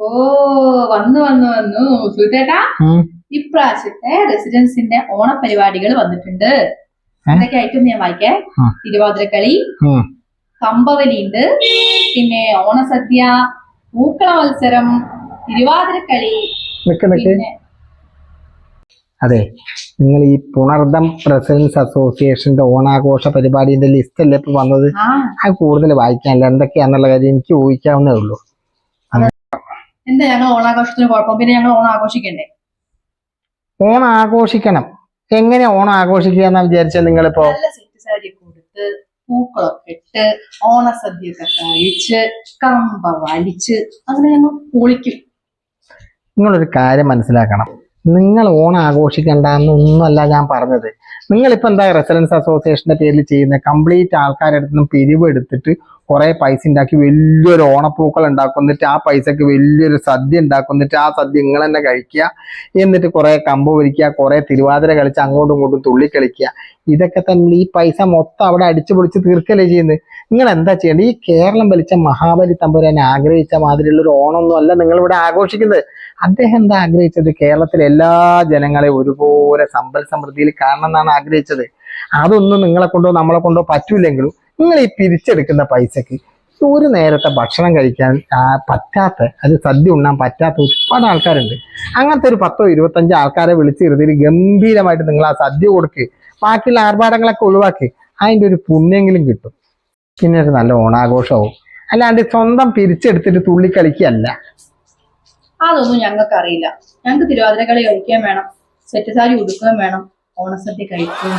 ഓ വന്നു വന്നു വന്നു. സുധേട്ടാ ഇപ്രാവശ്യത്തെ റെസിഡൻസിന്റെ ഓണപരിപാടികൾ വന്നിട്ടുണ്ട്. എന്തൊക്കെ ഐറ്റം ഞാൻ വായിക്കേ. തിരുവാതിരക്കളി കമ്പവലി ഉണ്ട് പിന്നെ ഓണസദ്യ പൂക്കള മത്സരം തിരുവാതിരക്കളി പിന്നെ അതെ നിങ്ങൾ ഈ പുണർദം പ്രസിഡൻസ് അസോസിയേഷന്റെ ഓണാഘോഷ പരിപാടിന്റെ ലിസ്റ്റ് അല്ലേ ഇപ്പൊ വന്നത്? അത് കൂടുതൽ വായിക്കാനില്ല. എന്തൊക്കെയാന്നുള്ള കാര്യം എനിക്ക് ഊഹിക്കാവുന്നേ ഉള്ളൂ. എന്താ ഞങ്ങൾ ഓണാഘോഷത്തിന് കുഴപ്പം പിന്നെ ഞങ്ങൾ ഓണം ആഘോഷിക്കണ്ടേ? ഓണം ആഘോഷിക്കണം. എങ്ങനെ ഓണം ആഘോഷിക്കുക എന്നാ വിചാരിച്ച നിങ്ങളിപ്പോ? നല്ല സെറ്റ് സാരി കൊടുത്ത് പൂക്കളൊക്കെ ഇട്ട് ഓണസദ്യയൊക്കെ കഴിച്ച് കമ്പ വലിച്ച് അങ്ങനെ ഞങ്ങൾ പൊളിക്കും. നിങ്ങളൊരു കാര്യം മനസ്സിലാക്കണം. നിങ്ങൾ ഓണം ആഘോഷിക്കണ്ടെന്നൊന്നുമല്ല ഞാൻ പറഞ്ഞത്. നിങ്ങളിപ്പോൾ എന്താ റെസിഡൻസ് അസോസിയേഷന്റെ പേരിൽ ചെയ്യുന്ന കംപ്ലീറ്റ് ആൾക്കാരുടെ അടുത്ത് പിരിവ് എടുത്തിട്ട് കുറെ പൈസ ഉണ്ടാക്കി വലിയൊരു ഓണപ്പൂക്കൾ ഉണ്ടാക്കുന്നിട്ട് ആ പൈസക്ക് വലിയൊരു സദ്യ ഉണ്ടാക്കുന്നിട്ട് ആ സദ്യ നിങ്ങൾ തന്നെ കഴിക്കുക. എന്നിട്ട് കുറെ കമ്പ് പൊരിക്കുക കുറെ തിരുവാതിര കളിച്ച് അങ്ങോട്ടും ഇങ്ങോട്ടും തുള്ളി കളിക്കുക. ഇതൊക്കെ തന്നെ ഈ പൈസ മൊത്തം അവിടെ അടിച്ചു പൊളിച്ച് തീർക്കല്ലേ ചെയ്യുന്നത്? നിങ്ങൾ എന്താ ചെയ്യേണ്ടത്? ഈ കേരളം വലിച്ച മഹാബലി തമ്പുരാൻ ആഗ്രഹിച്ച മാതിരിയുള്ള ഒരു ഓണമൊന്നും അല്ല നിങ്ങൾ ഇവിടെ ആഘോഷിക്കുന്നത്. അദ്ദേഹം എന്താ ആഗ്രഹിച്ചത്? കേരളത്തിലെ എല്ലാ ജനങ്ങളെ ഒരുപോലെ സമ്പൽ സമൃദ്ധിയിൽ കാണണം എന്നാണ് ആഗ്രഹിച്ചത്. അതൊന്നും നിങ്ങളെ കൊണ്ടോ നമ്മളെ കൊണ്ടോ പറ്റൂലെങ്കിലും നിങ്ങൾ ഈ പിരിച്ചെടുക്കുന്ന പൈസക്ക് ഒരു നേരത്തെ ഭക്ഷണം കഴിക്കാൻ പറ്റാത്ത അത് സദ്യ ഉണ്ണാൻ പറ്റാത്ത ഒരുപാട് ആൾക്കാരുണ്ട്. അങ്ങനത്തെ ഒരു പത്തോ ഇരുപത്തഞ്ചോ ആൾക്കാരെ വിളിച്ചിരുത്തി ഗംഭീരമായിട്ട് നിങ്ങൾ ആ സദ്യ കൊടുക്ക്. ബാക്കിയുള്ള ആർഭാടങ്ങളൊക്കെ ഒഴിവാക്കി അതിന്റെ ഒരു പുണ്യെങ്കിലും കിട്ടും. പിന്നെ ഒരു നല്ല ഓണാഘോഷവും. അല്ലാണ്ട് സ്വന്തം പിരിച്ചെടുത്തിട്ട് തുള്ളി കളിക്കല്ല അതൊന്നും ഞങ്ങൾക്ക് അറിയില്ല ഞങ്ങൾക്ക് തിരുവാതിര കളി കഴിക്കുകയും വേണം. സെറ്റ് സാരി ഉടുക്കുകയും വേണം. ഓണസദ്യ കഴിക്കുകയും